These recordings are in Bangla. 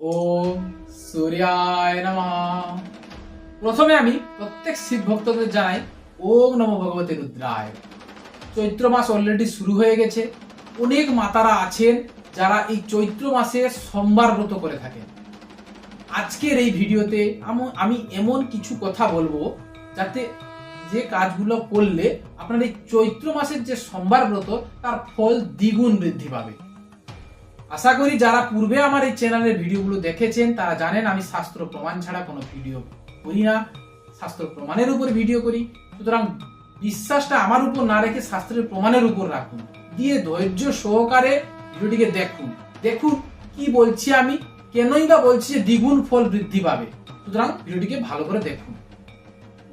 ওম সূর্যায় নমঃ। প্রথমে আমি প্রত্যেক শিব ভক্তদের জানাই, ওম নম ভগবতী রুদ্রায়। চৈত্র মাস অলরেডি শুরু হয়ে গেছে। অনেক মাতারা আছেন যারা এই চৈত্র মাসে সোমবার ব্রত করে থাকেন। আজকের এই ভিডিওতে আমি এমন কিছু কথা বলব যাতে যে কাজগুলো করলে আপনার এই চৈত্র মাসের যে সোমবার ব্রত, তার ফল দ্বিগুণ বৃদ্ধি পাবে। আশা করি যারা পূর্বে আমার এই চ্যানেলের ভিডিওগুলো দেখেছেন, তারা জানেন আমি শাস্ত্র প্রমাণ ছাড়া কোনো ভিডিও করি না। শাস্ত্র প্রমাণের উপর ভিডিও করি। সুতরাং বিশ্বাসটা আমার উপর না রেখে শাস্ত্রের প্রমাণের উপর রাখুন। দিয়ে ধৈর্য সহকারে ভিডিওটিকে দেখুন। দেখুন কি বলছি আমি, কেনই বা বলছি যে দ্বিগুণ ফল বৃদ্ধি পাবে। সুতরাং ভিডিওটিকে ভালো করে দেখুন।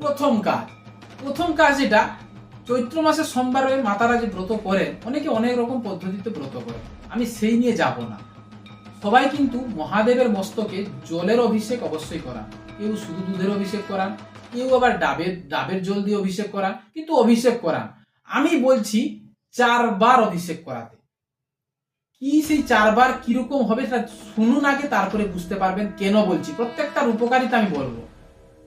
প্রথম কাজ। প্রথম কাজ এটা চৈত্র মাসে সোমবারে মাতারা যে ব্রত করেন। অনেকে অনেক রকম পদ্ধতিতে ব্রত করেন। আমি সেই নিয়ে যাব না। সবাই কিন্তু মহাদেবের মস্তকে জলের অভিষেক অবশ্যই করা কেউ শুধু দুধের অভিষেক করান, কেউ আবার ডাবের ডাবের জল দিয়ে অভিষেক করান, কিন্তু অভিষেক করান। আমি বলছি চারবার অভিষেক করাতে। কি সেই চারবার কীরকম হবে সেটা শুনুন আগে, তারপরে বুঝতে পারবেন কেন বলছি। প্রত্যেকটার উপকারিতা আমি বলব।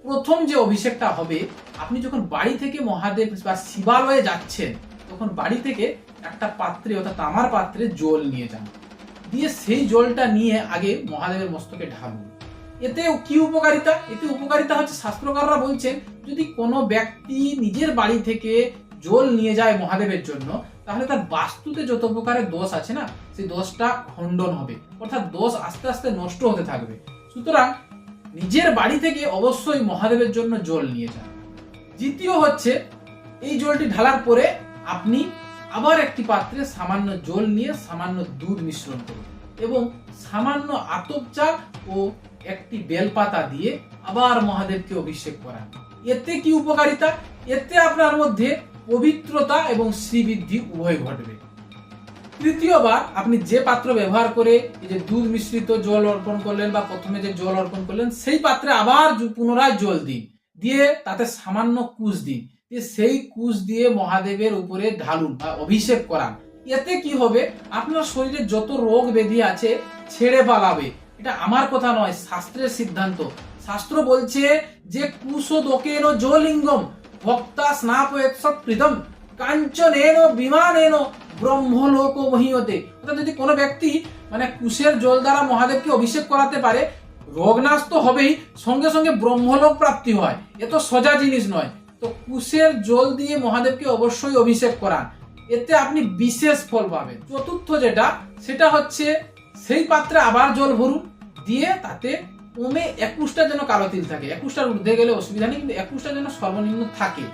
প্রথম যে অভিষেকটা হবে, আপনি যখন বাড়ি থেকে মহাদেব বা শিবালয়ে যাচ্ছেন, তখন বাড়ি থেকে একটা পাত্রে, অর্থাৎ তামার পাত্রে জল নিয়ে যান। দিয়ে সেই জলটা নিয়ে আগে মহাদেবের মস্তকে ঢালুন। এতে কি উপকারিতা? এতে উপকারিতা হচ্ছে, শাস্ত্রকাররা বলছেন, যদি কোনো ব্যক্তি নিজের বাড়ি থেকে জল নিয়ে যায় মহাদেবের জন্য, তাহলে তার বাস্তুতে যত প্রকারের দোষ আছে না, সেই দোষটা খণ্ডন হবে। অর্থাৎ দোষ আস্তে আস্তে নষ্ট হতে থাকবে। সুতরাং নিজের বাড়ি থেকে অবশ্যই মহাদেবের জন্য জল নিয়ে যান। দ্বিতীয় হচ্ছে, এই জলটি ঢালার পরে আপনি আবার একটি পাত্রে সামান্য জল নিয়ে সামান্য দুধ মিশ্রণ করুন এবং সামান্য আতপ চাল ও একটি বেলপাতা দিয়ে আবার মহাদেবকে অভিষেক করান। এতে কি উপকারিতা? এতে আপনার মধ্যে পবিত্রতা এবং শ্রীবৃদ্ধি উভয় ঘটবে। তৃতীয়বার, আপনি যে পাত্র ব্যবহার করে এই যে দুধ মিশ্রিত জল অর্পণ করলেন বা প্রথমে যে জল অর্পণ করলেন, সেই পাত্রে আবার পুনরায় জল দিন। দিয়ে তাতে সামান্য কুশ দিন। সেই কুশ দিয়ে মহাদেবের উপরে ঢালুন বা অভিষেক করান। এতে কি হবে? আপনার শরীরে যত রোগ ব্যাধি আছে, ছেড়ে পালাবে। এটা আমার কথা নয়, শাস্ত্রের সিদ্ধান্ত। শাস্ত্র বলছে যে, কুশোদকেন জলিঙ্গম, ভক্তা স্নাপয়েত সৎকৃতম কাঞ্চনেন বিমানেন ব্রহ্মলোক মহিয়তে। অর্থাৎ যদি কোনো ব্যক্তি মানে কুশের জল দ্বারা মহাদেবকে অভিষেক করাতে পারে, রোগনাশ তো হবেই, সঙ্গে সঙ্গে ব্রহ্মলোক প্রাপ্তি হয়। এ তো সোজা জিনিস নয়। তো কুশের জল দিয়ে মহাদেবকে অবশ্যই অভিষেক করান। এতে আপনি বিশেষ ফল পাবেন। চতুর্থ যেটা, সেটা হচ্ছে সেই পাত্রে আবার জল ভরুন, দিয়ে তাতে কমে একুশটা যেন কালো তিল থাকে। একুশটার ঊর্ধ্বে গেলে অসুবিধা নেই, কিন্তু একুশটা যেন সর্বনিম্ন থাকে।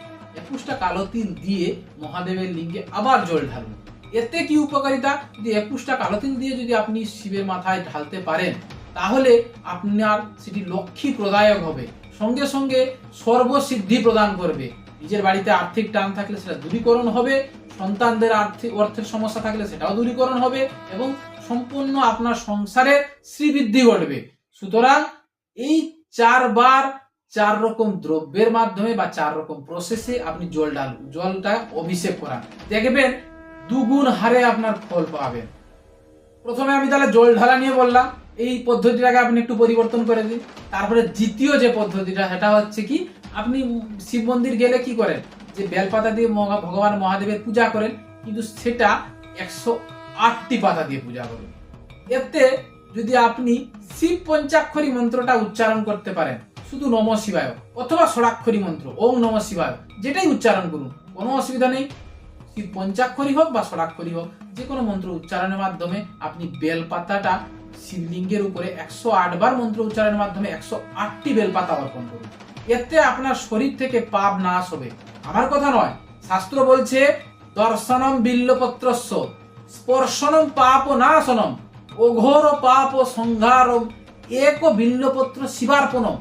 একুশটা কালো তিল দিয়ে মহাদেবের লিঙ্গে আবার জল ঢালুন। এতে কি উপকারিতা? যদি একুশটা কালো তিল দিয়ে যদি আপনি শিবের মাথায় ঢালতে পারেন, তাহলে আপনার সেটি লক্ষ্মী প্রদায়ক হবে। সঙ্গে সঙ্গে সর্বসিদ্ধি প্রদান করবে। নিজের বাড়িতে আর্থিক টান থাকলে সেটা দূরীকরণ হবে, সন্তানদের আর্থিক অর্থের সমস্যা থাকলে সেটাও দূরীকরণ হবে এবং সম্পূর্ণ আপনার সংসারের শ্রীবৃদ্ধি ঘটবে। সুতরাং এই চারবার চার রকম দ্রব্যের মাধ্যমে বা চার রকম প্রসেসে আপনি জল ঢালুন জলটা অভিষেক করান। দেখবেন দুগুণ হারে আপনার ফল পাবেন। প্রথমে আমি তাহলে জল ঢালা নিয়ে বললাম। এই পদ্ধতিটাকে আপনি একটু পরিবর্তন করে দিন। তারপরে দ্বিতীয় যে পদ্ধতিটা, সেটা হচ্ছে কি, আপনি শিব মন্দির গেলে কি করেন? যে বেলপাতা দিয়ে ভগবান মহাদেবের পূজা করেন, কিন্তু সেটা একশো আটটি পাতা দিয়ে পূজা করুন। এতে যদি আপনি শিব পঞ্চাক্ষরী মন্ত্রটা উচ্চারণ করতে পারেন, শুধু নম শিবায় অথবা ষড়াক্ষরী মন্ত্র, ওম নম শিবায় যেটাই উচ্চারণ করুন, কোনো অসুবিধা নেই। শিব পঞ্চাক্ষরী হোক বা ষড়াক্ষরী হোক, যে কোনো মন্ত্র উচ্চারণের মাধ্যমে আপনি বেলপাতাটা শিবলিঙ্গের উপরে একশো আট বার মন্ত্র উচ্চারণের মাধ্যমে একশো আটটি বেলপাতা অর্পণ করুন। এতে আপনার শরীর থেকে পাপ নাশ হবে। আমার কথা নয়, শাস্ত্র বলছে, দর্শনম বিল্লপত্রস্য, স্পর্শনম পাপ নাশনম, অঘোর পাপ সংহারম, এক বিল্লপত্র শিবার্পণম।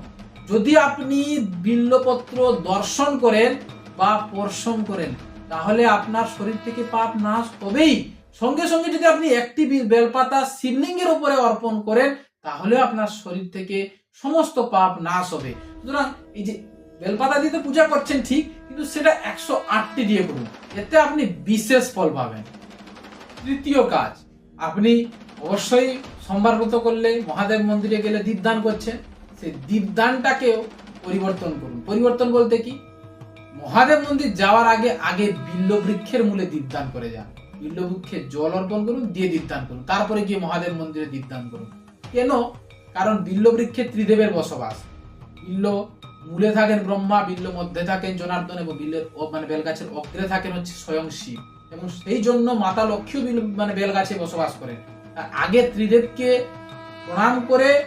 যদি আপনি বিল্লপত্র দর্শন করেন বা পর্শন করেন, তাহলে আপনার শরীর থেকে পাপ নাশ হবেই। সঙ্গে সঙ্গে যদি আপনি একটি বেলপাতা শিবলিঙ্গের উপরে অর্পণ করেন, তাহলে আপনার শরীর থেকে সমস্ত পাপ নাশ হবে। সুতরাং এই যে বেলপাতা দিয়ে তো পূজা করছেন ঠিক, কিন্তু সেটা একশো আটটি দিয়ে করুন। এতে আপনি বিশেষ ফল পাবেন। তৃতীয় কাজ, আপনি অবশ্যই সোমবার ব্রত করলে মহাদেব মন্দিরে গেলে দীপদান করছেন। সেই দীপদানটাকেও পরিবর্তন করুন। পরিবর্তন বলতে কি? মহাদেব মন্দির যাওয়ার আগে আগে বিল্ল বৃক্ষের মূলে দীপদান করে যান। বিল্ল বৃক্ষে জল অর্পণ করুন, দিয়ে দীপদান করুন। তারপরে গিয়ে মহাদেব মন্দিরে দীপদান করুন। কেন? কারণ বিল্ল বৃক্ষে ত্রিদেবের বসবাস। বিল্ল মূলে থাকেন ব্রহ্মা, বিল্ল মধ্যে থাকেন জনার্দন এবং বিল্লের মানে বেলগাছের অগ্রে থাকেন হচ্ছে স্বয়ং শিব। এবং সেই জন্য মাতা লক্ষ্মীও বিল মানে বেলগাছে বসবাস করেন। আর আগে ত্রিদেবকে প্রণাম করে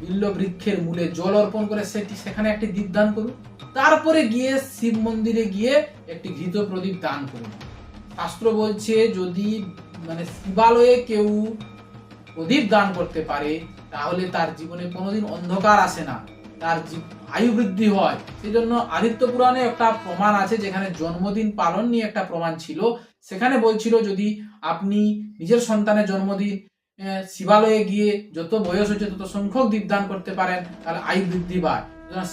বিল্ল বৃক্ষের মূলে জল অর্পণ করে সেটি, সেখানে একটি দীপ দান করুন। তারপরে গিয়ে শিব মন্দিরে গিয়ে একটি ঘৃত প্রদীপ দান করুন। শাস্ত্র বলছে, যদি মানে শিবালয়ে কেউ প্রদীপ দান করতে পারে, তাহলে তার জীবনে কোনোদিন অন্ধকার আসে না। তার আয়ু বৃদ্ধি হয়। সেই জন্য আদিত্য পুরাণে একটা প্রমাণ আছে, যেখানে জন্মদিন পালন নিয়ে একটা প্রমাণ ছিল। সেখানে বলছিল, যদি আপনি নিজের সন্তানের জন্মদিন শিবালয়ে গিয়ে যত বয়স হচ্ছে তত সংখ্যক দীপদান করতে পারেন, তাহলে আয়ু বৃদ্ধি পায়।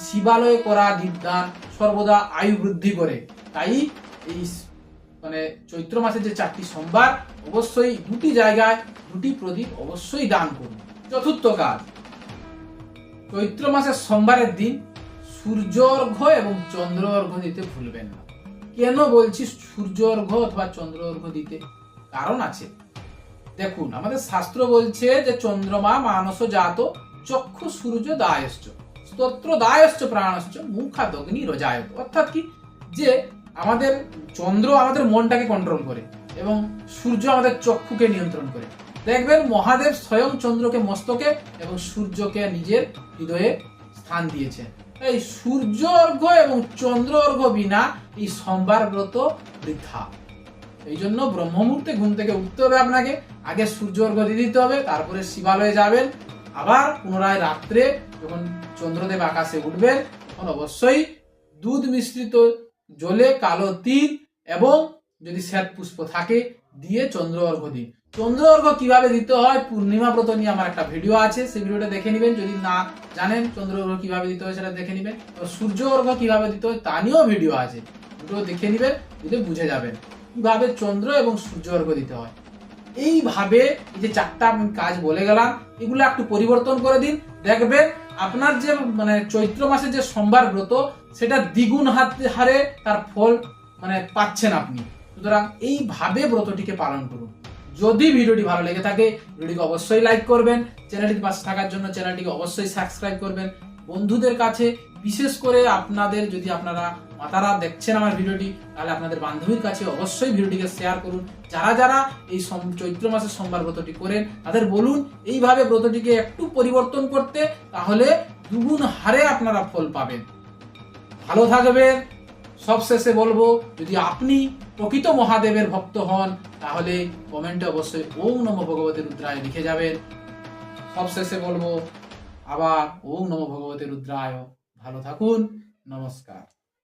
শিবালয়ে করা দীপদান সর্বদা আয়ু বৃদ্ধি করে। তাই এই মানে চৈত্র মাসে যে চারটি সোমবার, অবশ্যই দুটি জায়গায় দুটি প্রদীপ অবশ্যই দান করুন। চতুর্থ কাজ, চৈত্র মাসের সোমবারের দিন সূর্য অর্ঘ্য এবং চন্দ্র অর্ঘ্য দিতে ভুলবেন না। কেন বলছি সূর্য অর্ঘ্য অথবা চন্দ্র অর্ঘ্য দিতে? কারণ আছে। দেখুন, আমাদের শাস্ত্র বলছে যে চন্দ্রমা মানস জাত চক্ষু সূর্য দায়শ্চ, স্তোত্র দায়শ্চ প্রাণশ্চ মুখাদগ্নি রজায়ত। অর্থাৎ কি? যে আমাদের চন্দ্র আমাদের মনটাকে কন্ট্রোল করে এবং সূর্য আমাদের চক্ষুকে নিয়ন্ত্রণ করে। দেখবেন মহাদেব স্বয়ং চন্দ্রকে, মস্তকে এবং সূর্যকে নিজের হৃদয়ে স্থান দিয়েছেন এই সূর্য অর্ঘ্য এবং চন্দ্র অর্ঘ্য বিনা এই সোমবার ব্রত বৃথা। এই জন্য ব্রহ্ম মুহূর্তে ঘুম থেকে উঠতে হবে আপনাকে। আগে সূর্য অর্ঘ্য দিয়ে দিতে হবে, তারপরে শিবালয়ে যাবেন। আবার পুনরায় রাত্রে যখন চন্দ্রদেব আকাশে উঠবেন, তখন অবশ্যই দুধ মিশ্রিত জলে কালো তিল এবং যদি শ্বেত পুষ্প থাকে, দিয়ে চন্দ্র অর্ঘ্য দিন। চন্দ্র অর্ঘ্য কীভাবে দিতে হয়? পূর্ণিমা ব্রত নিয়ে আমার একটা ভিডিও আছে, সেই ভিডিওটা দেখে নেবেন। যদি না জানেন চন্দ্র অর্ঘ্য কীভাবে দিতে হয় সেটা দেখে নেবেন। সূর্য অর্ঘ্য কীভাবে দিতে হয় তা নিয়েও ভিডিও আছে, দুটো দেখে নেবেন, দিলে বুঝে যাবেন কীভাবে চন্দ্র এবং সূর্য অর্ঘ্য দিতে হয়। এইভাবে এই যে চারটা আমি কাজ বলে গেলাম, এগুলো একটু পরিবর্তন করে দিন, দেখবেন আপনার যে মানে চৈত্র মাসে যে সোমবার ব্রত, সেটা দ্বিগুণ হাতে হারে তার ফল মানে পাচ্ছেন আপনি। সুতরাং এইভাবে ব্রতটিকে পালন করুন। যদি ভিডিওটি ভালো লেগে থাকে, ভিডিওটিকে অবশ্যই লাইক করবেন। চ্যানেলটি পাশে থাকার জন্য চ্যানেলটিকে অবশ্যই সাবস্ক্রাইব করবেন। বন্ধুদের কাছে বিশেষ করে আপনাদের যদি আপনারা মাতারা দেখছেন আমার ভিডিওটি, তাহলে আপনাদের বান্ধবীর কাছে অবশ্যই ভিডিওটিকে শেয়ার করুন। যারা যারা এই চৈত্র মাসের সোমবার ব্রতটি করেন, তাদের বলুন, এইভাবে ব্রতটিকে একটু পরিবর্তন করতে, তাহলে দুগুণ হারে আপনারা ফল পাবেন। ভালো থাকবেন। সবশেষে বলব, যদি আপনি প্রকৃত মহাদেবের ভক্ত হন, তাহলে কমেন্টে অবশ্যই ওম নম ভগবতী রুদ্রায় লিখে যাবেন। সবশেষে বলব, আবার ওম নম ভগবতী রুদ্রায়। ভালো থাকুন নমস্কার।